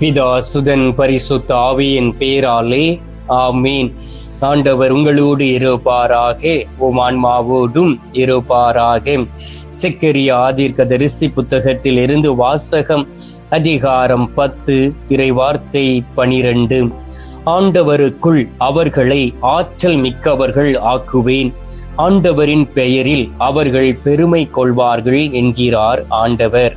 பிதா சுதன் பரிசுத்த ஆவியின் பேராலே ஆமீன். ஆண்டவர் உங்களோடு இருப்பாராக உம் ஆன்மாவோடும் இருப்பாராக. சிக்கரிய ஆதிர்க தரிசி புத்தகத்தில் இருந்து வாசகம் அதிகாரம் பத்து இறைவார்த்தை பனிரெண்டு. ஆண்டவருக்குள் அவர்களை ஆற்றல் மிக்கவர்கள் ஆக்குவேன். ஆண்டவரின் பெயரில் அவர்கள் பெருமை கொள்வார்கள் என்கிறார் ஆண்டவர்.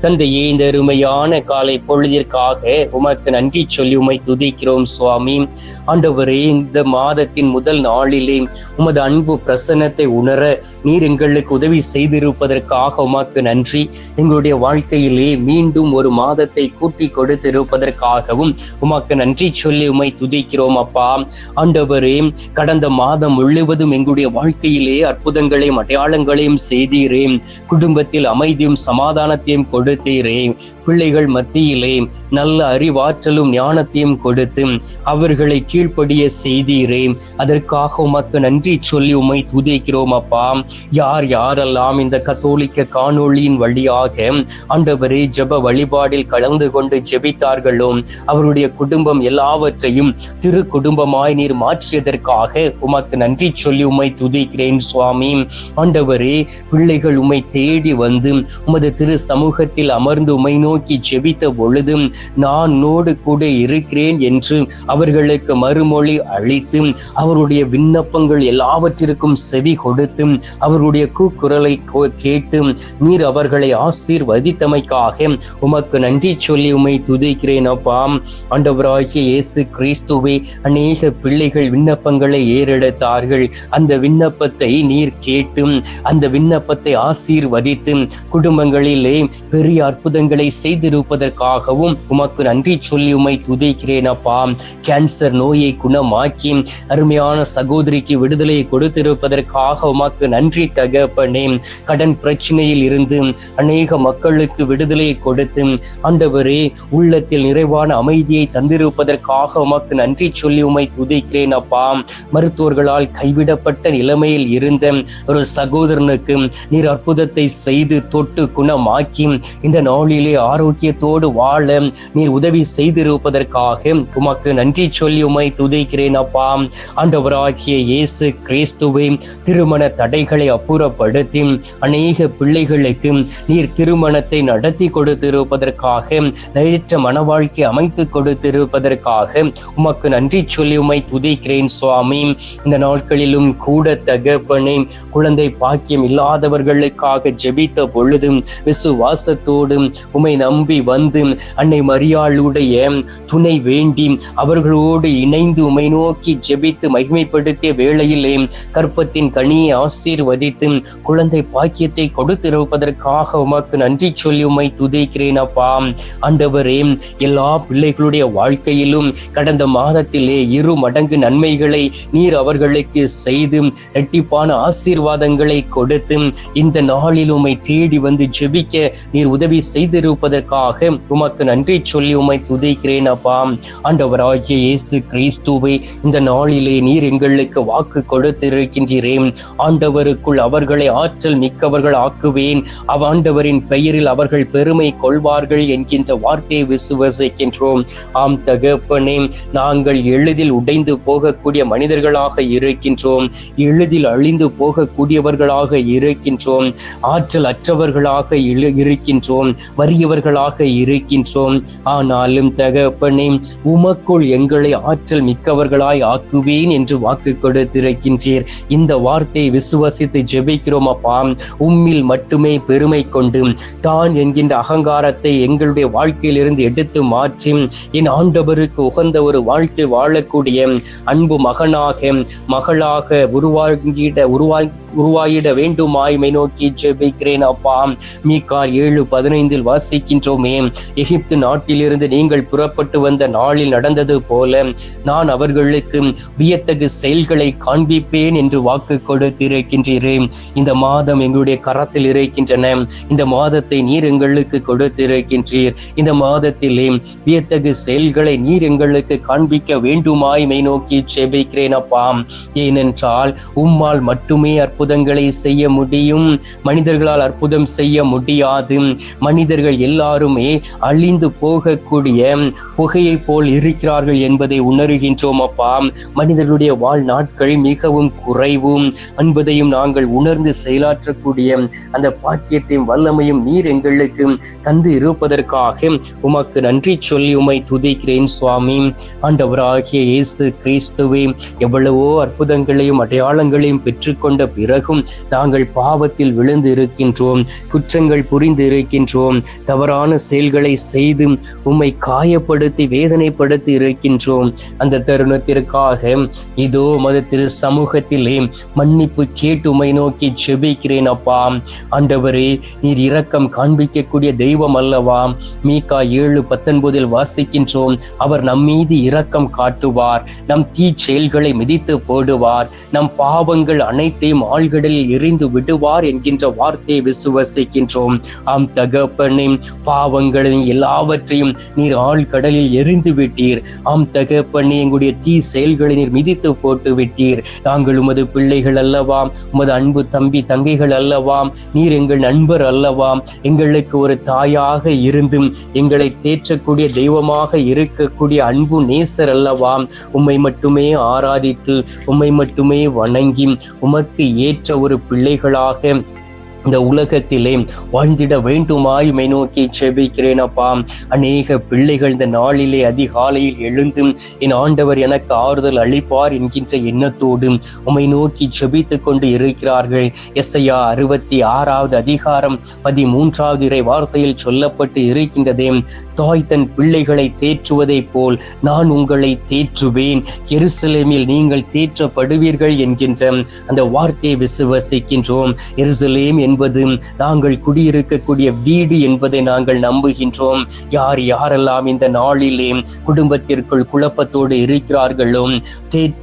தந்தையே இந்த அருமையான காலை பொழுதிற்காக உமக்கு நன்றி சொல்லி உமை துதிக்கிறோம் சுவாமி. ஆண்டவரே இந்த மாதத்தின் முதல் நாளிலே உமது அன்பு பிரசன்னத்தை உணர நீர் எங்களுக்கு உதவி செய்திருப்பதற்காக உமக்கு நன்றி. எங்களுடைய வாழ்க்கையிலே மீண்டும் ஒரு மாதத்தை கூட்டி கொடுத்திருப்பதற்காகவும் உமக்கு நன்றி சொல்லி உமை துதிக்கிறோம் அப்பா. ஆண்டவரே கடந்த மாதம் முழுவதும் எங்களுடைய வாழ்க்கையிலே அற்புதங்களையும் அடையாளங்களையும் செய்தீரே. குடும்பத்தில் அமைதியும் சமாதானத்தையும் கொடுத்தீரே பிள்ளைகள் மத்தியிலே நல்ல அறிவாற்றலும் ஞானத்தையும் கொடுத்து அவர்களை கீழ்ப்படிய செய்தீரே அதற்காக உமக்கு நன்றி சொல்லி உமை துதிக்கிறோம் அப்பா. யார் யாரெல்லாம் இந்த கத்தோலிக்க காணொளியின் வழியாக ஆண்டவரே ஜெப வழிபாடில் கலந்து கொண்டு ஜெபித்தார்களோ அவருடைய குடும்பம் எல்லாவற்றையும் திரு குடும்பமாய் நீர் மாற்றியதற்காக உமக்கு நன்றி சொல்லி உமை துதிக்கிறேன் சுவாமி. ஆண்டவரே பிள்ளைகள் உமை தேடி வந்து உமது திரு சமூகத்தில் அமர்ந்து உமை நோக்கி செபித்த பொழுதும் நான் உன்னோடு கூட இருக்கிறேன் என்று அவர்களுக்கு மறுமொழி அளித்து அவருடைய விண்ணப்பங்கள் எல்லாவற்றிற்கும் செவி கொடுத்தும் அவருடைய கூக்குரலை கோ- கேட்டு நீர் அவர்களை ஆசீர்வதித்தமைக்காக உமக்கு நன்றி சொல்லி உமை துதிக்கிறேன் அப்பா. ஆண்டவராகிய இயேசு கிறிஸ்துவே அநேக பிள்ளைகள் விண்ணப்பங்களை ஏறெடுத்தார்கள். அந்த விண்ணப்பத்தை நீர் கேட்டும் அந்த விண்ணப்பத்தை ஆசீர்வதித்தும் குடும்பங்களிலே பெரு பெரிய அற்புதங்களை செய்திருப்பதற்காகவும் உமக்கு நன்றி சொல்லி உமை துதிக்கிறேன் அப்பா கேன்சர் நோயை குணமாக்கி அருமையான சகோதரிக்கு விடுதலை கொடுத்திருப்பதற்காக உமக்கு நன்றி தகப்பனே. கடன் பிரச்சனையில் இருந்து அநேக மக்களுக்கு விடுதலை கொடுத்து ஆண்டவரே உள்ளத்தில் நிறைவான அமைதியை தந்திருப்பதற்காக உமக்கு நன்றி சொல்லி உமை துதிக்கிறேன் அப்பா மருத்துவர்களால் கைவிடப்பட்ட நிலைமையில் இருந்த ஒரு சகோதரனுக்கு நீர் அற்புதத்தை செய்து தொட்டு குணமாக்கி இந்த நாளிலே ஆரோக்கியத்தோடு வாழ நீர் உதவி செய்திருப்பதற்காக உமக்கு நன்றி சொல்லி உமை துதிக்கிறேன் அப்பா. ஆண்டவராகிய இயேசு கிறிஸ்துவை திருமண தடைகளை அப்புறப்படுத்தி அநேக பிள்ளைகளுக்கு நீர் திருமணத்தை நடத்தி கொடுத்திருப்பதற்காக நேற்ற மன வாழ்க்கை அமைத்து கொடுத்திருப்பதற்காக உமக்கு நன்றி சொல்லி உமை துதிக்கிறேன் சுவாமி. இந்த நாட்களிலும் கூட தகப்பனே குழந்தை பாக்கியம் இல்லாதவர்களுக்காக ஜெபித்த பொழுதும் விசுவாசத்தோடும் உமை நம்பி வந்து அன்னை மரியாளுடைய துணை வேண்டி அவர்களோடு இணைந்து உமை நோக்கி ஜெபித்து மகிமைப்படுத்திய வேளையிலே கற்பத்தின் கனியை ஆசீர்வதித்து குழந்தை பாக்கியத்தை கொடுத்திருப்பதற்காக உமக்கு நன்றி சொல்லி உமை துதிக்கிறேன் அப்பா. ஆண்டவரே எல்லா பிள்ளைகளுடைய வாழ்க்கையிலும் கடந்த மாதத்திலே இரு மடங்கு நன்மைகளை நீர் அவர்களுக்கு செய்து இரட்டிப்பான ஆசீர்வாதங்களை கொடுத்து இந்த நாளில் உமை தேடி வந்து ஜெபிக்க நீர் உதவி செய்திருப்பதற்காக உமக்கு நன்றி சொல்லி உமை துதிக்கிறேன் அப்பா. ஆண்டவராகிய இயேசு கிறிஸ்துவை இந்த நாளிலே நீர் எங்களுக்கு வாக்கு கொடுத்திருக்கின்றேன் ஆண்டவருக்குள் அவர்களை ஆற்றல் மிக்கவர்கள் ஆக்குவேன். அவ் ஆண்டவரின் பெயரில் அவர்கள் பெருமை கொள்வார்கள் என்கின்ற வார்த்தையை விசுவசிக்கின்றோம். ஆம் தகப்பனே நாங்கள் எளிதில் உடைந்து போகக்கூடிய மனிதர்களாக இருக்கின்றோம். எளிதில் அழிந்து போகக்கூடியவர்களாக இருக்கின்றோம். ஆற்றல் அற்றவர்களாக இருக்கின்றோம். இருக்கின்றோம் வறியவர்களாக இருக்கின்றோம். ஆனாலும் தகப்பனே உமக்குள் எங்களை ஆற்றல் மிக்கவர்களாய் ஆக்குவேன் என்று வாக்கு கொடுத்திருக்கின்றீர். இந்த வார்த்தையை விசுவசித்து ஜெபிக்கிறோம் அப்பா. உம்மில் மட்டுமே பெருமை கொண்டு தான் என்கின்ற அகங்காரத்தை எங்களுடைய வாழ்க்கையிலிருந்து எடுத்து மாற்றி என் ஆண்டவருக்கு உகந்த ஒரு வாழ்க்கை வாழக்கூடிய அன்பு மகனாக மகளாக உருவாகிட உருவாக்கி உருவாயிட வேண்டுமாய்மை நோக்கி ஜெபிக்கிறேன் அப்பா. மீகால் ஏழு பதினைந்தில் வாசிக்கின்றோமே. எகிப்து நாட்டிலிருந்து நீங்கள் புறப்பட்டு வந்த நாளில் நடந்தது போல நான் அவர்களுக்கு வியத்தகு செயல்களை காண்பிப்பேன் என்று வாக்கு கொடுத்திருக்கின்றீரேன் இந்த மாதம் எங்களுடைய கரத்தில் இருக்கின்றன. இந்த மாதத்தை நீர் எங்களுக்கு கொடுத்திருக்கின்றீர் இந்த மாதத்திலே வியத்தகு செயல்களை நீர் எங்களுக்கு காண்பிக்க வேண்டுமாய் மெய் நோக்கி செபிக்கிறேன் அப்பா. ஏனென்றால் உம்மால் மட்டுமே அற்புதங்களை செய்ய முடியும். மனிதர்களால் அற்புதம் செய்ய முடியாது. மனிதர்கள் எல்லாருமே அழிந்து போகக்கூடிய புகையை போல் இருக்கிறார்கள் என்பதை உணர்கின்றோம் அப்பா. மனிதர்களுடைய வாழ்நாட்கள் மிகவும் குறைவும் என்பதையும் நாங்கள் உணர்ந்து செயலாற்றக்கூடிய அந்த பாக்கியத்தையும் வல்லமையும் நீர் எங்களுக்கு தந்து இருப்பதற்காக உமக்கு நன்றி சொல்லி உமை துதிக்கிறேன் சுவாமி. ஆண்டவராகிய இயேசு கிறிஸ்துவே எவ்வளவோ அற்புதங்களையும் அடையாளங்களையும் பெற்றுக்கொண்ட பிறகும் நாங்கள் பாவத்தில் விழுந்து இருக்கின்றோம் குற்றங்கள் புரிந்து இருக்கின்றோம் தவறான செயல்களை செய்து உம்மை காயப்படுத்தி வேதனைப்படுத்தி இருக்கின்றோம். அந்த தருணத்திற்காக இதோ மதத்தில் சமூகத்திலே மன்னிப்பு கேட்டு உமை நோக்கி செபிக்கிறேன் அப்பா. ஆண்டவரே நீர் இரக்கம் காண்பிக்கக்கூடிய தெய்வம் அல்லவா? மீகா ஏழு பத்தொன்பதில் வாசிக்கின்றோம் அவர் நம் மீது இரக்கம் காட்டுவார் நம் தீ செயல்களை மிதித்து போடுவார் நம் பாவங்கள் அனைத்தையும் ஆழ்கடலில் எரிந்து விடுவார் என்கின்ற வார்த்தையை விசுவசிக்கின்றோம். ஆம் தகப்பனே பாவங்களின் எல்லாவற்றையும் நீர் ஆழ்கடலில் எரிந்து விட்டீர். ஆம் தகப்பனே எங்களுடைய தீ செயல்களை நீர் மிதித்து போட்டு விட்டீர். நாங்கள் உமது பிள்ளைகள் அல்லவாம் உமது அன்பு தம்பி தங்கைகள் அல்லவாம் நீர் எங்கள் நண்பர் அல்லவாம் எங்களுக்கு ஒரு தாயாக இருந்தும் எங்களை தேற்றக்கூடிய தெய்வமாக இருக்கக்கூடிய அன்பு நேசர் அல்லவாம் உம்மை மட்டுமே ஆராதித்து உம்மை மட்டுமே வணங்கி உமக்கு ஏற்ற ஒரு பிள்ளைகளாக இந்த உலகத்திலே வாழ்ந்திட வேண்டுமாயுமை நோக்கி செபிக்கிறேன் அப்பா. அநேக பிள்ளைகள் இந்த நாளிலே அதிகாலையில் எழுந்து என் ஆண்டவர் எனக்கு ஆறுதல் அளிப்பார் என்கின்ற எண்ணத்தோடு உம்மை நோக்கி செபித்து கொண்டு இருக்கிறார்கள். எஸ்ஐயா அறுபத்தி ஆறாவது அதிகாரம் பதிமூன்றாவது இறை வார்த்தையில் சொல்லப்பட்டு இருக்கின்றதே தாய் தன் பிள்ளைகளை தேற்றுவதைப் போல் நான் உங்களை தேற்றுவேன். எருசலேமில் நீங்கள் தேற்றப்படுவீர்கள் என்கின்ற அந்த வார்த்தையை விசுவசிக்கின்றோம். எருசலேம் என் என்பது நாங்கள் குடியிருக்கக்கூடிய வீடு என்பதை நாங்கள் நம்புகின்றோம். யார் யாரெல்லாம் இந்த நாளிலே குடும்பத்திற்குள் குழப்பத்தோடு இருக்கிறார்களோ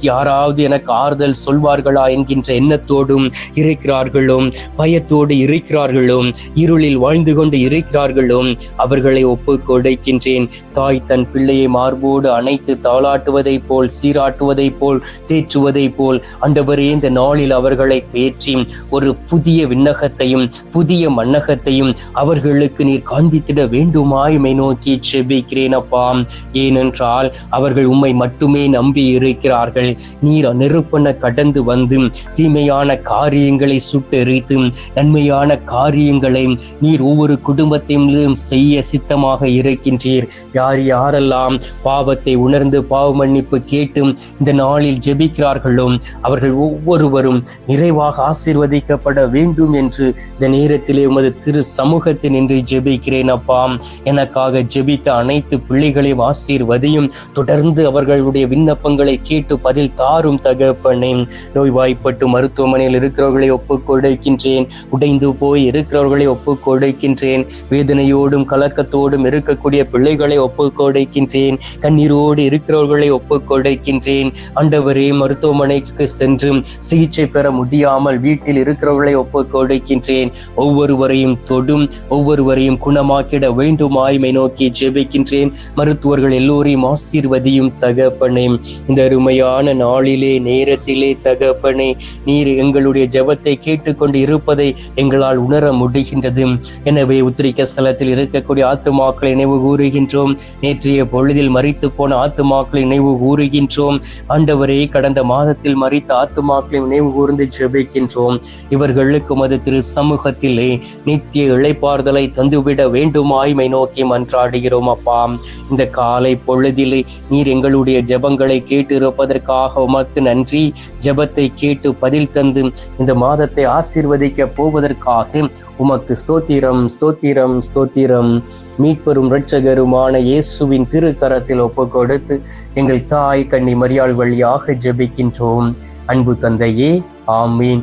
யாராவது எனக்கு ஆறுதல் சொல்வார்களா என்கின்ற எண்ணத்தோடும் இருக்கிறார்களோ பயத்தோடு இருக்கிறார்களோ இருளில் வாழ்ந்து கொண்டு இருக்கிறார்களோ அவர்களை ஒப்பு கொடுக்கின்றேன். தாய் தன் பிள்ளையை மார்போடு அணைத்து தாளாட்டுவதைப் போல் சீராட்டுவதை போல் தேற்றுவதைப் போல் அண்டவரே இந்த நாளில் அவர்களை தேற்றி ஒரு புதிய விண்ணகத்தை விண்ணகத்தையும் புதிய மன்னகத்தையும் அவர்களுக்கு நீர் காண்பித்திட வேண்டுமாய் உம்மை நோக்கி செபிக்கிறேன் அப்பா. ஏனென்றால் அவர்கள் உம்மை மட்டுமே நம்பி இருக்கிறார்கள் நீர் நெருப்பன கடந்து வந்து தீமையான காரியங்களை சுட்டெரித்து நன்மையான காரியங்களை நீர் ஒவ்வொரு குடும்பத்தையும் செய்ய சித்தமாக இருக்கின்றீர். யார் யாரெல்லாம் பாவத்தை உணர்ந்து பாவ மன்னிப்பு கேட்டும் இந்த நாளில் ஜெபிக்கிறார்களோ அவர்கள் ஒவ்வொருவரும் நிறைவாக ஆசீர்வதிக்கப்பட வேண்டும் என்று இந்த நேரத்திலே உமது திரு சமூகத்தை நின்று ஜெபிக்கிறேன் அப்பா. எனக்காக ஜெபித்த அனைத்து பிள்ளைகளையும் ஆசீர்வதியும். தொடர்ந்து அவர்களுடைய விண்ணப்பங்களை கேட்டு பதில் தாரும் தகப்பனே. நோய்வாய்ப்பட்டு மருத்துவமனையில் இருக்கிறவர்களை ஒப்புக் கொடுக்கின்றேன். உடைந்து போய் இருக்கிறவர்களை ஒப்புக் கொடுக்கின்றேன். வேதனையோடும் கலக்கத்தோடும் இருக்கக்கூடிய பிள்ளைகளை ஒப்புக் கொடுக்கின்றேன். கண்ணீரோடு இருக்கிறவர்களை ஒப்புக் கொடுக்கின்றேன். ஆண்டவரே மருத்துவமனைக்கு சென்று சிகிச்சை பெற முடியாமல் வீட்டில் இருக்கிறவர்களை ஒப்புக் கொடுக்கின்றேன். ஜெபிக்கின்றேன். ஒவ்வொருவரையும் தொடும் ஒவ்வொருவரையும் குணமாக்கிட வேண்டுமாய்மை நோக்கி ஜெபிக்கின்றேன். மருத்துவர்கள் எல்லோரையும் ஆசீர்வதியும் தகப்பனே. இந்த அருமையான நாளிலே நேரத்திலே தகப்பனே நீர் எங்களுடைய ஜெபத்தை கேட்டுக்கொண்டு இருப்பதை எங்களால் உணர முடிகின்றது. எனவே உத்திரிக்க ஸ்தலத்தில் இருக்கக்கூடிய ஆத்துமாக்களை நினைவு கூறுகின்றோம். நேற்றைய பொழுதில் மறித்து போன ஆத்துமாக்களை நினைவு கூறுகின்றோம். ஆண்டவரே கடந்த மாதத்தில் மறித்த ஆத்துமாக்களை நினைவு கூர்ந்து ஜெபிக்கின்றோம். இவர்களுக்கு மது திரு சமூகத்திலே நித்திய இழைப்பார்தலை தந்துவிட வேண்டுமாய்மை நோக்கி மன்றாடுகிறோம் அப்பா. இந்த காலை பொழுதிலே நீர் எங்களுடைய ஜெபங்களை கேட்டு இருப்பதற்காக உமக்கு நன்றி. ஜெபத்தை கேட்டு பதில் தந்து இந்த மாதத்தை ஆசீர்வதிக்க போவதற்காக உமக்கு ஸ்தோத்திரம் ஸ்தோத்திரம் ஸ்தோத்திரம். மீட்பெரும் இரட்சகருமான இயேசுவின் திருக்கரத்தில் ஒப்பு கொடுத்து எங்கள் தாய் கண்ணி மரியாள் வழியாக ஜெபிக்கின்றோம். அன்பு தந்தையே ஆமீன்.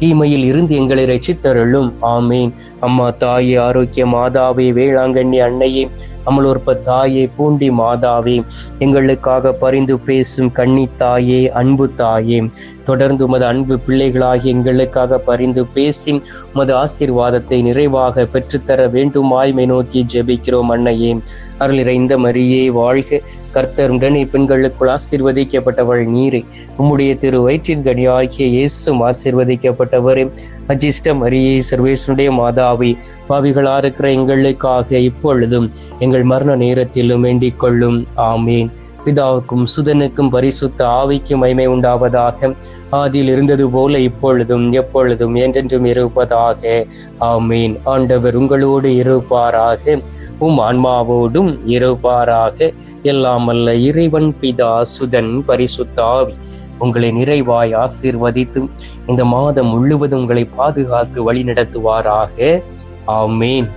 தீமையில் இருந்து எங்களை ரசித்தருளும் ஆமேன். அம்மா தாயே ஆரோக்கிய மாதாவே வேளாங்கண்ணி அன்னையே அமலோற்ப தாயே பூண்டி மாதாவே எங்களுக்காக பரிந்து பேசும் கன்னி தாயே அன்பு தாயே தொடர்ந்து உமது அன்பு பிள்ளைகளாகி எங்களுக்காக பரிந்து பேசி உமது ஆசீர்வாதத்தை நிறைவாக பெற்றுத்தர வேண்டுமாய்மை நோக்கி ஜெபிக்கிறோம் அன்னையே. அருள் இந்த மரியே வாழ்க கர்த்தர் உடனே பெண்களுக்குள் ஆசீர்வதிக்கப்பட்டவள் நீரே. உம்முடைய திரு வயிற்றின் கனியாகிய இயேசும் ஆசீர்வதிக்கப்பட்டவரே. அஜிஷ்ட மரியே சர்வேசனுடைய மாதாவே பாவிகளா இருக்கிற எங்களுக்காக இப்பொழுதும் எங்கள் மரண நேரத்திலும் வேண்டிக் கொள்ளும். ஆமீன். பிதாவுக்கும் சுதனுக்கும் பரிசுத்த ஆவிக்கும் மைமை உண்டாவதாக. ஆதியில் இருந்தது போல இப்பொழுதும் எப்பொழுதும் என்றென்றும் இருப்பதாக. ஆமீன். ஆண்டவர் உங்களோடு இருப்பாராக. உம் ஆன்மாவோடும் இருப்பாராக. எல்லாம் அல்ல இறைவன் பிதா சுதன் பரிசுத்தாவி. உங்களை நிறைவாய் ஆசீர்வதித்து இந்த மாதம் முழுவதும் உங்களை பாதுகாத்து வழி நடத்துவாராக ஆமேன்.